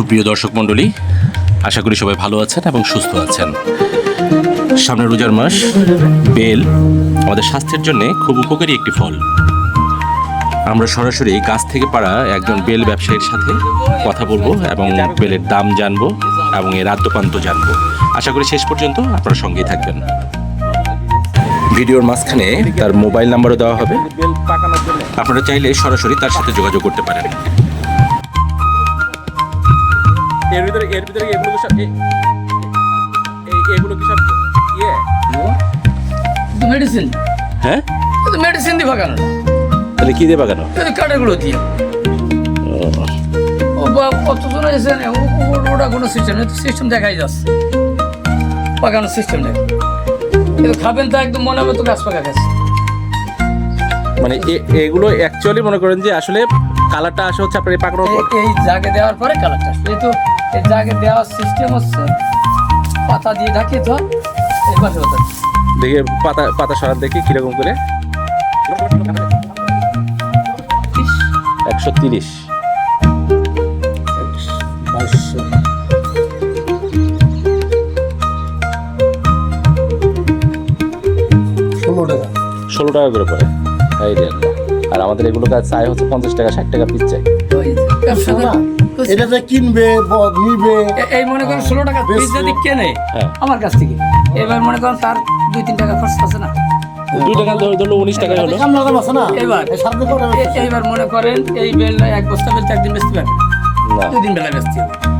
সুপ্রিয় দর্শক মণ্ডলী, আশা করি সবাই ভালো আছেন এবং সুস্থ আছেন। সামনে রোজার মাস, বেল আমাদের স্বাস্থ্যের জন্য খুব উপকারী একটি ফল। আমরা সরাসরি গাছ থেকে পাড়া একজন বেল ব্যবসায়ীর সাথে কথা বলব এবং বেলের দাম জানব এবং এর আদ্যপান্ত জানব। আশা করি শেষ পর্যন্ত আপনারা সঙ্গেই থাকবেন। ভিডিওর মাঝখানে তার মোবাইল নাম্বারও দেওয়া হবে। আপনারা চাইলে সরাসরি তার সাথে যোগাযোগ করতে পারেন। এর ভিতরে এর ভিতরে এগুলো সব এই এগুলো কি সব ইয়ে? তো মেডিসিন হ্যাঁ? তো মেডিসিন দিয়ে তাহলে কি দিয়ে বাগানো এই কাঠেরগুলো দিয়ে। ও। বা কতজন এসে ওটা কোনো সিস্টেম নেই সিস্টেম দেখাই যাচ্ছে। পাকানোর সিস্টেম নেই। কিন্তু খাবেন তো একদম মনে হবে তো গাছ পাকা গাছ। মানে এ- এগুলো অ্যাকচুয়ালি মনে করেন যে আসলে কালারটা আসে হচ্ছে আপনার এই পাকানোর এই- এই জাগে দেওয়ার পরে কালারটা এই তো এই জাগে দেওয়ার সিস্টেম হচ্ছে পাতা দিয়ে ঢাকিয়ে তো এই পাশে হতে দেখে পাতা পাতা সরার দেখি কীরকম করে। একশো তিরিশ। ষোলো টাকা। ষোলো টাকা করে পড়ে এই আর আমাদের এগুলো কাজ চাই হচ্ছে পঞ্চাশ টাকা ষাট টাকা পিস চাই। না এটা কিনবে নিবে। এই মনে করেন ষোলো টাকা পিস যদি কেনে হ্যাঁ। আমার কাছ থেকে। এবার মনে করেন তার দুই তিন টাকা খরচ আছে না। দুই টাকা ধর- ধরলো উনিশ টাকা হলো। এবার মনে করেন এই বেলটা এক বস্তা বেল তো একদিন বেচতে পারবে। না। দুই দিন বেলা হবে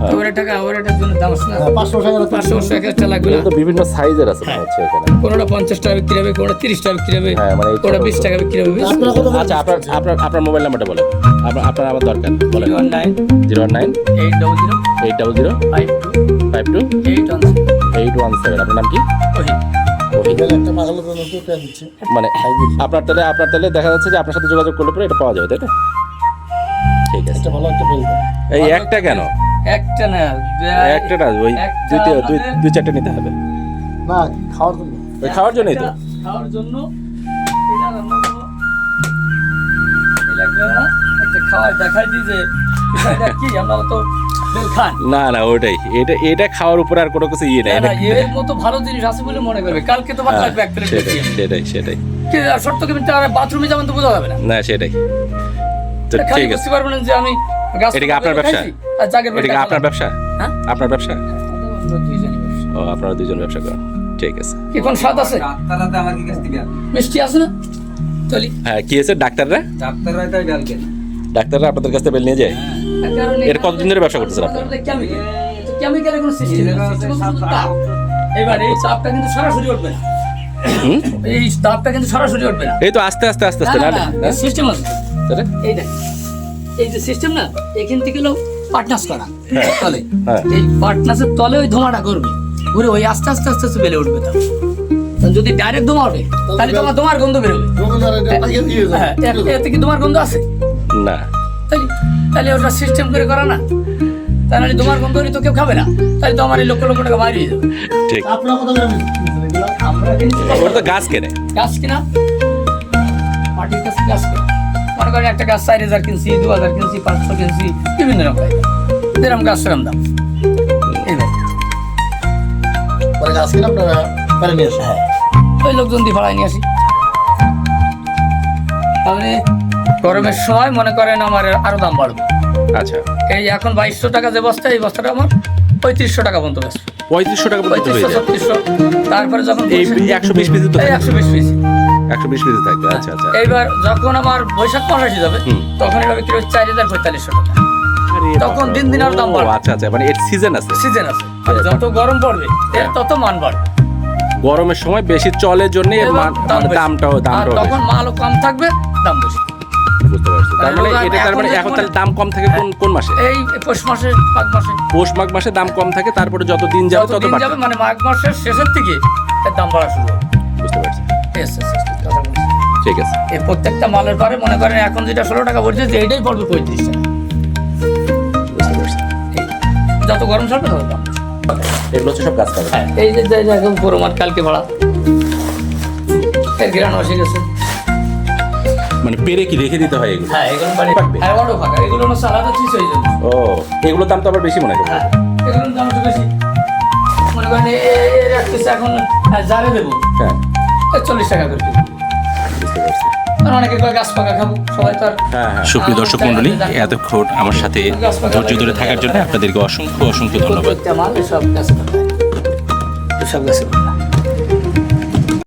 হ্যাঁ। টাকা ওর এটার জন্য দাম আছে না? হ্যাঁ, পাঁচশো পাঁচশো পাঁচশো এক একটা লাগবে তো বিভিন্ন সাইজের আছে হচ্ছে এখানে। কোনোটা পঞ্চাশ টাকা বিক্রি হবে কোনোটা তিরিশ টাকা বিক্রি হবে হ্যাঁ, মানে কোনোটা বিশ টাকা বিক্রি হবে। আপনার আচ্ছা আপনার আপনার আপনার মোবাইল নাম্বারটা বলেন। আপনার আপনার আমার দরকার বলেন। One nine zero nine eight double zero eight double zero five two five two eight one eight one seven. আপনার নাম কি? মানে আপনার তাহলে আপনার তাহলে দেখা যাচ্ছে যে আপনার সাথে যোগাযোগ করলে পরে এটা পাওয়া যাবে তাই তো? ঠিক আছে। একটা ভালো একটা বেল এই একটা কেন? একটা না একটা না ওই একটা দুই দুই চারটে নিতে হবে। না খাওয়ার জন্য। ওই খাওয়ার জন্যই তো। খাওয়ার জন্য এটা রান্না করব। একটা খাওয়ার দেখাই দিই যে এটা কি? তো না না ওটাই। এটা এটা খাওয়ার উপর আর কোনো কিছু ইয়ে না, নেই। না, এর মতো ভালো জিনিস আছে বলে মনে করবে। কালকে তো বাচ্চা ব্যাগ প্লেট সেটাই সেটাই সেটাই। শর্ত কিন্তু আর বাথরুমে যাবেন তো বোঝা যাবে না। না সেটাই। এটা ঠিক আছে। পারবেন যে আমি এটা কি আপনার ব্যবসা? খাইছি, আর জাগের এটা কি আপনার ব্যবসা? হ্যাঁ? আপনার ব্যবসা? আমরা দুইজনই ব্যবসা। ও আপনারা দুজন ব্যবসা করেন। ঠিক আছে। কি কোন স্বাদ আছে? ডাক্তাররা আমার কি কাছ থেকে। মিষ্টি আছে না? চলি। হ্যাঁ কি আছে ডাক্তাররা? ডাক্তাররা তাই ডালকে ডাক্তাররা আপনাদের কাছ থেকে বেল নিয়ে যায়? এর কতদিন ধরে ব্যবসা করতেছেন আপনারা? কেমিক্যাল কোনো সিস্টেম এবার এই কিন্তু সরাসরি উঠবে না। হুম? এই তাপটা কিন্তু সরাসরি উঠবে না। এই তো আস্তে আস্তে আস্তে আস্তে না সিস্টেম আছে। তাহলে? এই দেখ। এই যে সিস্টেম না এখান থেকে হলো পার্টনার্স করা। তলে। হ্যাঁ। এই পার্টনার্সের তলে ওই ধোঁয়াটা করবে। ঘুরে ওই আস্তে আস্তে আস্তে আস্তে বেড়ে উঠবে তা যদি ডাইরেক্ট ধোঁয়া ওঠে তাহলে তোমার তোমার গন্ধ বেরোবে হ্যাঁ এর- এতে কি তোমার গন্ধ আছে? না। তাহলে তাহলে ওটা সিস্টেম করে করা না। তাহলে তোমার গন্ধ হলে তো কেউ খাবে না। তাহলে তো আমার এই লক্ষ লক্ষ টাকা মারিয়ে যাবে। ঠিক। আপনার করে আমরা কিন্তু ওরা তো গাছ কেনে। গাছ কিনা? মাটির কাছে গাছ কিনা। মনে করেন একটা গাছ চার হাজার কিনছি দু হাজার কিনছি পাঁচশো কিনছি বিভিন্ন রকম যেরকম গাছ সেরকম দাম। এইভাবে। গাছ কিনে আপনারা পারে নিয়ে আসেন। ওই লোকজন দিয়ে ভাড়ায় নিয়ে আসি। তাহলে গরমের সময় মনে করেন আমার আরও দাম বাড়বে। আচ্ছা। এই এখন বাইশশো টাকা যে বস্তা এই বস্তাটা আমার পঁয়ত্রিশশো টাকা পর্যন্ত বেচবে পঁয়ত্রিশশো টাকা পর্যন্ত পঁয়ত্রিশশো ছত্রিশশো তারপরে যখন একশো বিশ পিস একশো বিশ পিস একশো বিশ থাকবে আচ্ছা আচ্ছা। এইবার যখন আমার বৈশাখ মাস এসে যাবে তখন এটা বিক্রি হচ্ছে চার হাজার পঁয়তাল্লিশশো টাকা। তখন দিন দিন আরও দাম বাড়বে। আচ্ছা আচ্ছা মানে এর সিজন আছে। সিজন আছে। যত গরম পড়বে এর তত মান বাড়বে। গরমের সময় বেশি চলের জন্য বেশি। দামটাও দামটাও তখন মালও কম থাকবে দাম বেশি। বুঝতে পারছি। তার মানে এটা তার মানে এখন তাহলে দাম কম থাকে কোন কোন মাসে? এই পৌষ মাসে মাঘ মাসে। পৌষ মাঘ মাসে দাম কম থাকে তারপরে যত দিন যাবে তত বাড়বে। মানে মাঘ মাসের শেষের থেকে দাম বাড়া শুরু হবে। বুঝতে পারছি। ঠিক আছে। এই প্রত্যেকটা মালের পরে মনে করেন এখন যেটা ষোলো টাকা পড়ছে যে এটাই পড়বে পঁয়ত্রিশ টাকা। যত গরম ছাড়বে তত দাম। এগুলো হচ্ছে সব গাছ হ্যাঁ, এই যে একদম পুরো মাঠ কালকে ভাড়া। এর গ্রান এসে গেছে। মানে পেরে কি রেখে দিতে হয় এগুলো? হ্যাঁ এগুলো বাড়ি পাকবে? হ্যাঁ বড় ফাঁকা। এগুলো আলাদা চিজ হয়ে যাবে ও এগুলোর দাম তো আবার বেশি মনে করি। হ্যাঁ এগুলোর দাম একটু বেশি। মনে করেন এর এক এখন আহ, জারে দেবো। হ্যাঁ। চল্লিশ টাকা করে কিলো আর অনেকে কয় গাছ পাকা খাব সবাই তো আর হ্যাঁ হ্যাঁ। সুপ্রিয় দর্শক মন্ডলী এতক্ষণ আমার সাথে ধৈর্য ধরে থাকার জন্য আপনাদেরকে অসংখ্য অসংখ্য ধন্যবাদ। সব গাছে সব গাছে পাকা।